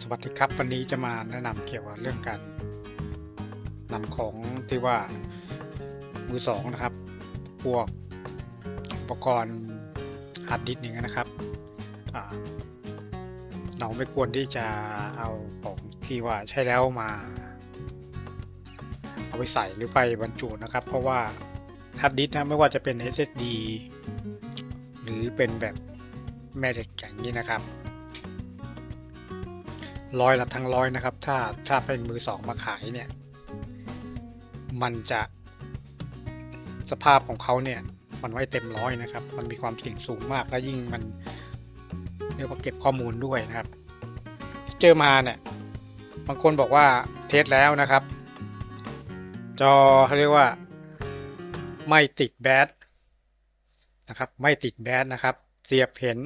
สวัสดีครับ วันนี้จะมาแนะนำเกี่ยวกับเรื่องการนำของที่ว่ามือสองนะครับ พวกอุปกรณ์ฮาร์ดดิสก์อย่างนี้นะครับเราไม่ควรที่จะเอาของที่ว่าใช้แล้วมาเอาไปใส่หรือไปบรรจุนะครับ เพราะว่าฮาร์ดดิสก์นะไม่ว่าจะเป็น SSD หรือเป็นแบบแม่เหล็กอย่างนี้นะครับ ร้อยละทั้งร้อยนะครับ ถ้าถ้าเป็นมือสองมาขายเนี่ย มันจะสภาพของเขาเนี่ย มันไว้เต็มร้อยนะครับ มันมีความเสี่ยงสูงมากและยิ่งมันเรียกว่าเก็บข้อมูลด้วยนะครับ เจอมาเนี่ย บางคนบอกว่าเทสแล้วนะครับ จอเขาเรียกว่า ไม่ติดแบดนะครับ ไม่ติดแบดนะครับ เสียบเห็น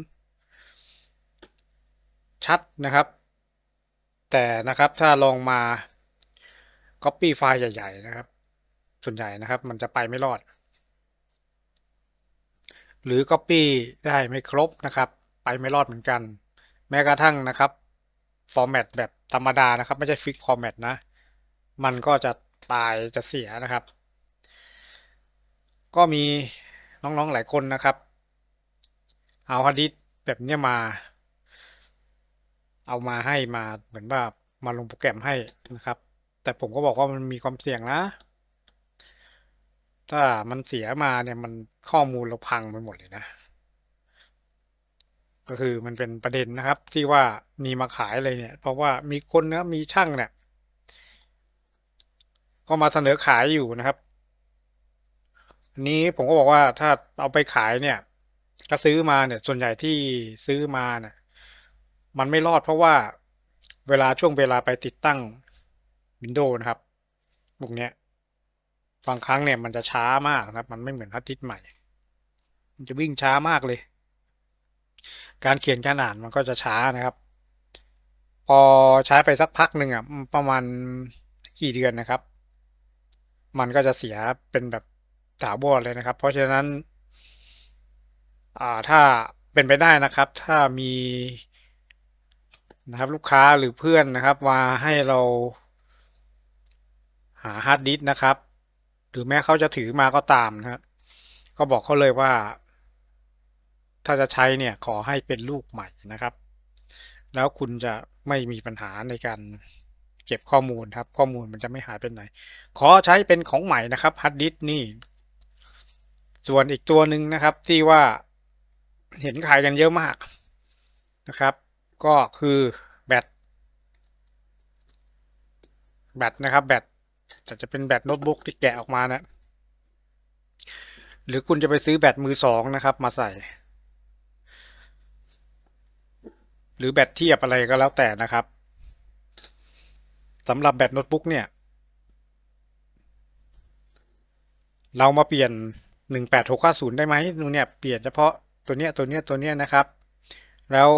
ชัดนะครับ แต่นะครับถ้าลองมา Copy ไฟล์ใหญ่ ๆ นะครับ ส่วนใหญ่นะครับ มันจะไปไม่รอด หรือ Copy ได้ไม่ครบนะครับ ไปไม่รอดเหมือนกัน แม้กระทั่งนะครับฟอร์แมตแบบธรรมดานะครับ ไม่ใช่ฟิกฟอร์แมตนะ มันก็จะตายจะเสียนะครับ ก็มีน้องๆหลายคนนะครับ เอาฮาร์ดดิสแบบนี้มา เอามาให้มาเหมือนว่ามาลงโปรแกรมให้นะครับ แต่ผมก็บอกว่ามันมีความเสี่ยงนะ ถ้ามันเสียมาเนี่ยมันข้อมูลเราพังไปหมดเลยนะ ก็คือมันเป็นประเด็นนะครับ ที่ว่ามีมาขายเลยเนี่ย เพราะว่ามีคนนะมีช่างเนี่ยก็มาเสนอขายอยู่นะครับ อันนี้ผมก็บอกว่าถ้าเอาไปขายเนี่ย ก็ซื้อมาเนี่ย ส่วนใหญ่ที่ซื้อมาเนี่ย มันไม่รอดเพราะว่าเวลาช่วงเวลาไปติดตั้ง Windows นะครับพวกเนี้ยบางครั้งเนี่ยมันจะช้ามากนะครับ มันไม่เหมือนฮาร์ดดิสก์ใหม่ มันจะวิ่งช้ามากเลย การเขียนการอ่านมันก็จะช้านะครับ พอใช้ไปสักพักหนึ่งอะประมาณกี่เดือนนะครับ มันก็จะเสียเป็นแบบถาวรเลยนะครับ เพราะฉะนั้น อ่าถ้าเป็นไปได้นะครับ ถ้ามี นะครับลูกค้าหรือเพื่อนนะครับมาให้เราหาฮาร์ดดิสก์นะครับหรือแม้เขาจะถือมาก็ตามนะครับก็บอกเขาเลยว่า ถ้าจะใช้เนี่ยขอให้เป็นลูกใหม่นะครับ แล้วคุณจะไม่มีปัญหาในการเก็บข้อมูลครับ ข้อมูลมันจะไม่หายไปไหน ขอใช้เป็นของใหม่นะครับฮาร์ดดิสก์นี่ ส่วนอีกตัวหนึ่งนะครับที่ว่าเห็นขายกันเยอะมากนะครับ ก็คือแบตแบตนะครับแบตแต่จะเป็นแบตโน้ตบุ๊กที่แกะออกมานะหรือคุณจะไปซื้อแบตมือสองนะครับ มาใส่ หรือแบตเทียบอะไรก็แล้วแต่นะครับสำหรับแบตโน้ตบุ๊กเนี่ย เรามาเปลี่ยนหนึ่งแปดหกห้าศูนย์ได้ไหมนูเนี่ยเปลี่ยนเฉพาะตัวเนี้ยตัวเนี้ยตัวเนี้ยนะครับ แล้ว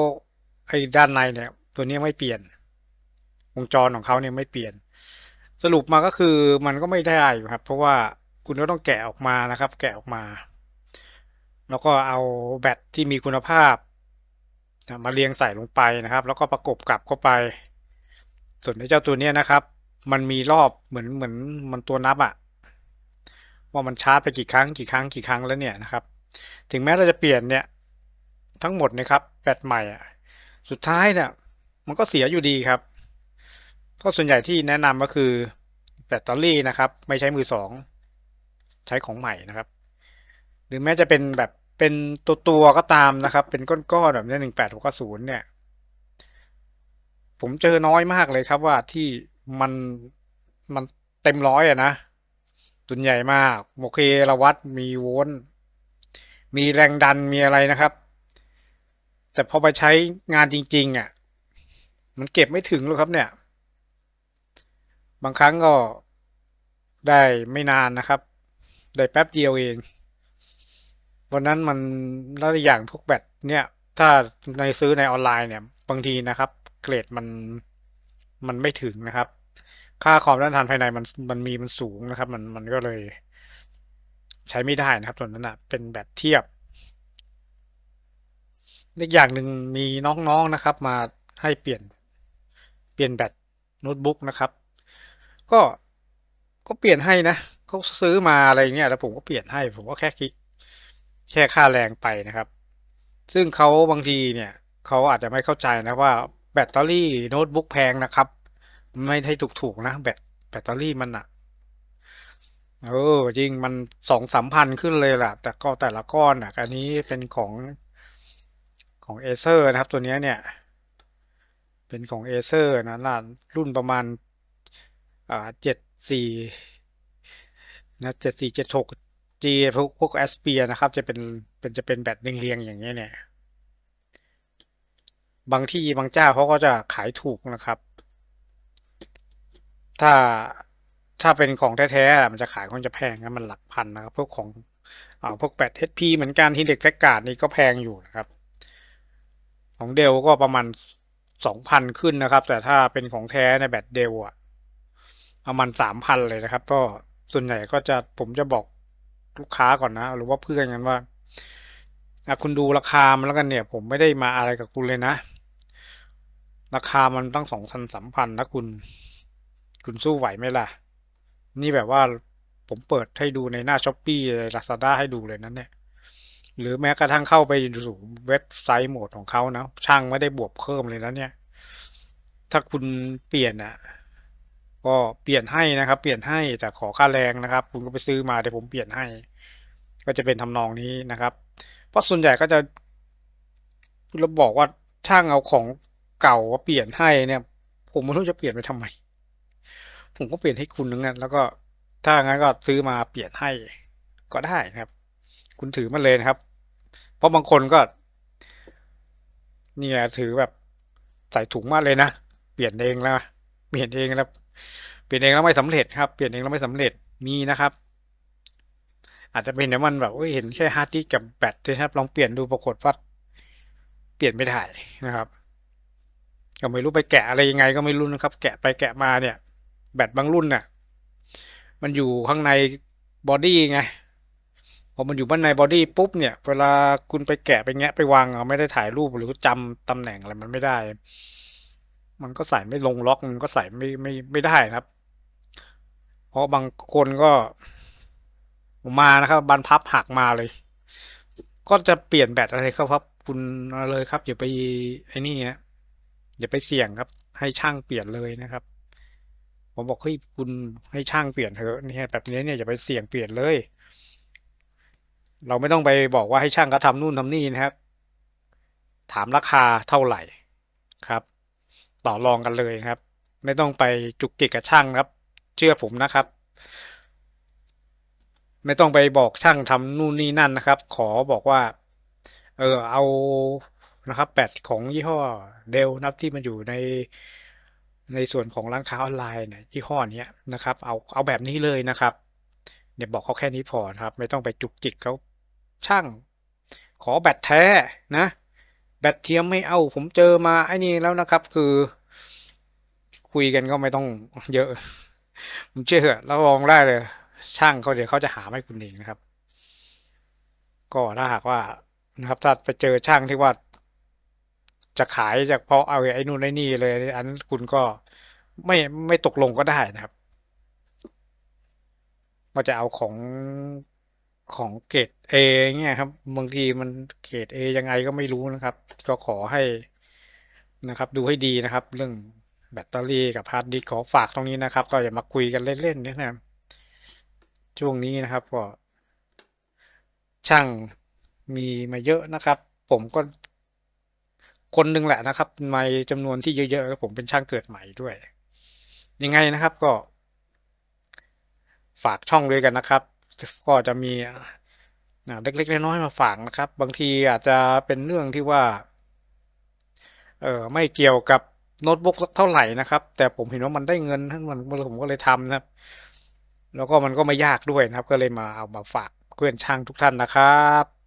ไอ้ด้านในเนี่ย ตัวนี้ไม่เปลี่ยน วงจรของเขาเนี่ยไม่เปลี่ยน สรุปมาก็คือมันก็ไม่ได้อยู่ครับ เพราะว่าคุณก็ต้องแกะออกมานะครับ แกะออกมา แล้วก็เอาแบตที่มีคุณภาพมาเรียงใส่ลงไปนะครับ แล้วก็ประกบกลับเข้าไป ส่วนในเจ้าตัวนี้นะครับ มันมีรอบเหมือนเหมือนมันตัวนับอะว่ามันชาร์จไปกี่ครั้งกี่ครั้งกี่ครั้งแล้วเนี่ยนะครับ ถึงแม้เราจะเปลี่ยนเนี่ย ทั้งหมดนะครับแบตใหม่อะ สุดท้ายเนี่ย มันก็เสียอยู่ดีครับก็ส่วนใหญ่ที่แนะนำก็คือแบตเตอรี่นะครับ ไม่ใช้มือสองใช้ของใหม่นะครับ หรือแม้จะเป็นแบบเป็นตัวตัวก็ตามนะครับ เป็นก้อนๆแบบนี้หนึ่งแปดหกศูนย์เนี่ย ผมเจอน้อยมากเลยครับว่าที่มันมันเต็มร้อยอะนะส่วนใหญ่มาก โอเคเราวัดมีโวลต์มีแรงดันมีอะไรนะครับ แต่พอไปใช้งานจริง ๆ อะ มันเก็บไม่ถึงหรอกครับเนี่ย บางครั้งก็ได้ไม่นานนะครับ ได้แป๊บเดียวเอง วันนั้นมันแล้วอย่างพวกแบตเนี่ย ถ้าในซื้อในออนไลน์เนี่ย บางทีนะครับ เกรดมันมันไม่ถึงนะครับ ค่าความต้านทานภายในมันมันมีมันสูงนะครับ มันมันก็เลย ใช้ไม่ได้นะครับส่วนนั้นอะเป็นแบตเทียบ อีกอย่างหนึ่งมีน้องๆนะครับ มาให้เปลี่ยนเปลี่ยนแบตโน้ตบุ๊กนะครับ ก็ก็เปลี่ยนให้นะเขาซื้อมาอะไรเงี้ยแล้วผมก็เปลี่ยนให้ ผมก็แค่คิดแค่ค่าแรงไปนะครับ ซึ่งเขาบางทีเนี่ยเขาอาจจะไม่เข้าใจนะว่าแบตเตอรี่โน้ตบุ๊กแพงนะครับ ไม่ให้ถูกๆนะแบตแบตเตอรี่มันอะเออจริงมันสองสามพันขึ้นเลยล่ะ แต่ก็แต่ละก้อนอะอันนี้เป็นของ ของเอเซอร์นะครับ ตัวนี้เนี่ย เป็นของเอเซอร์นะรุ่นประมาณอ่าเจ็ดสี่นะเจ็ดสี่เจ็ดหก G พวกพวกแอสเปียนะครับ จะเป็นเป็นจะเป็นแบตเรียงๆอย่างเงี้ยเนี่ย บางที่บางเจ้าเขาก็จะขายถูกนะครับ ถ้าถ้าเป็นของแท้ๆมันจะขายมันจะแพงนะมันหลักพันนะครับ พวกของอพวกแบต HP เหมือนกันที่เด็กแพ็กการ์ดนี่ก็แพงอยู่นะครับ ของเดลก็ประมาณสองพันขึ้นนะครับ แต่ถ้าเป็นของแท้ในแบตเดลอะประมาณสามพันเลยนะครับ ก็ส่วนใหญ่ก็จะผมจะบอกลูกค้าก่อนนะ หรือว่าเพื่อนกันว่าคุณดูราคามันแล้วกันเนี่ย ผมไม่ได้มาอะไรกับคุณเลยนะ ราคามันตั้งสองพันสามพันนะคุณ คุณสู้ไหวไหมล่ะ นี่แบบว่าผมเปิดให้ดูในหน้าช้อปปี้ลาซาด้าให้ดูเลยนั้นเนี่ย หรือแม้กระทั่งเข้าไปดูเว็บไซต์โหมดของเขานะช่างไม่ได้บวกเพิ่มเลยนะเนี่ย ถ้าคุณเปลี่ยนอะ ก็เปลี่ยนให้นะครับ เปลี่ยนให้แต่ขอค่าแรงนะครับ คุณก็ไปซื้อมาเดี๋ยวผมเปลี่ยนให้ ก็จะเป็นทำนองนี้นะครับ เพราะส่วนใหญ่ก็จะเราบอกว่าช่างเอาของเก่ามาเปลี่ยนให้เนี่ย ผมไม่รู้จะเปลี่ยนไปทำไม ผมก็เปลี่ยนให้คุณนึงอะแล้วก็ถ้างั้นก็ซื้อมาเปลี่ยนให้ก็ได้นะครับ คุณถือมาเลยนะครับ เพราะบางคนก็ เนี่ยถือแบบใส่ถุงมาเลยนะ เปลี่ยนเองแล้วเปลี่ยนเองแล้วเปลี่ยนเองแล้วไม่สำเร็จครับ เปลี่ยนเองแล้วไม่สำเร็จมีนะครับ อาจจะเป็นเดี๋ยมันแบบเห็นแค่ฮาร์ดดิสกับแบตนะครับลองเปลี่ยนดูปรากฏว่าเปลี่ยนไม่ได้นะครับก็ไม่รู้ไปแกะอะไรยังไงก็ไม่รู้นะครับ แกะไปแกะมาเนี่ย แบตบางรุ่นน่ะ มันอยู่ข้างในบอดี้ไง อมันอยู่บ้านในบอดี้ปุ๊บเนี่ย เวลาคุณไปแกะไปแงะไปวางเอาไม่ได้ถ่ายรูปหรือจำตำแหน่งอะไรมันไม่ได้ มันก็ใส่ไม่ลงล็อกมันก็ใส่ไม่ไม่ไม่ได้นะครับ เพราะบางคนก็มานะครับบันพับหักมาเลย ก็จะเปลี่ยนแบตอะไรครับครับคุณเลยครับอย่าไปไอ้นี่ฮะอย่าไปเสี่ยงครับ ให้ช่างเปลี่ยนเลยนะครับ ผมบอกเฮ้ยคุณให้ช่างเปลี่ยนเถอะนี่แบบนี้เนี่ยอย่าไปเสี่ยงเปลี่ยนเลย เราไม่ต้องไปบอกว่าให้ช่างเขาทำนู่นทำนี่นะครับ ถามราคาเท่าไหร่ครับ ต่อรองกันเลยครับ ไม่ต้องไปจุกจิกกับช่างครับ เชื่อผมนะครับ ไม่ต้องไปบอกช่างทำนู่นนี่นั่นนะครับ ขอบอกว่า เออเอานะครับแบตของยี่ห้อเดลนับที่มันอยู่ในในส่วนของร้านค้าออนไลน์เนี่ยยี่ห้อนี้นะครับ เอาเอาแบบนี้เลยนะครับ เนี่ยบอกเขาแค่นี้พอครับ ไม่ต้องไปจุกจิกเขา ช่าง ขอแบตแท้นะ แบตเทียมไม่เอา ผมเจอมาไอ้นี่แล้วนะครับ คือ คุยกันก็ไม่ต้องเยอะ ผมเชื่อแล้วลองได้เลย ช่างเขาเดี๋ยวเขาจะหาให้คุณเองนะครับ ก็ถ้าหากว่านะครับ ถ้าไปเจอช่างที่ว่า จะขายจากเพราะเอาไอ้นู่นไอ้นี่เลย อันนั้นคุณก็ไม่ไม่ตกลงก็ได้นะครับว่าจะเอาของ ของเกรดเอเนี่ยครับบางทีมันเกรดเอยังไงก็ไม่รู้นะครับ ก็ขอให้นะครับ ดูให้ดีนะครับ เรื่องแบตเตอรี่กับฮาร์ดดิสก์ขอฝากตรงนี้นะครับ ก็อย่ามาคุยกันเล่นๆนะครับช่วงนี้นะครับก็ ช่างมีมาเยอะนะครับ ผมก็คนหนึ่งแหละนะครับในจำนวนที่เยอะๆผมเป็นช่างเกิดใหม่ด้วย ยังไงนะครับก็ ฝากช่องด้วยกันนะครับ ก็จะมีเล็กๆน้อยๆมาฝากนะครับ บางทีอาจจะเป็นเรื่องที่ว่าเออไม่เกี่ยวกับโน้ตบุ๊กเท่าไหร่นะครับ แต่ผมเห็นว่ามันได้เงินทั้งมันผมก็เลยทำนะครับ แล้วก็มันก็ไม่ยากด้วยนะครับ ก็เลยมาเอามาฝากเพื่อนช่างทุกท่านนะครับ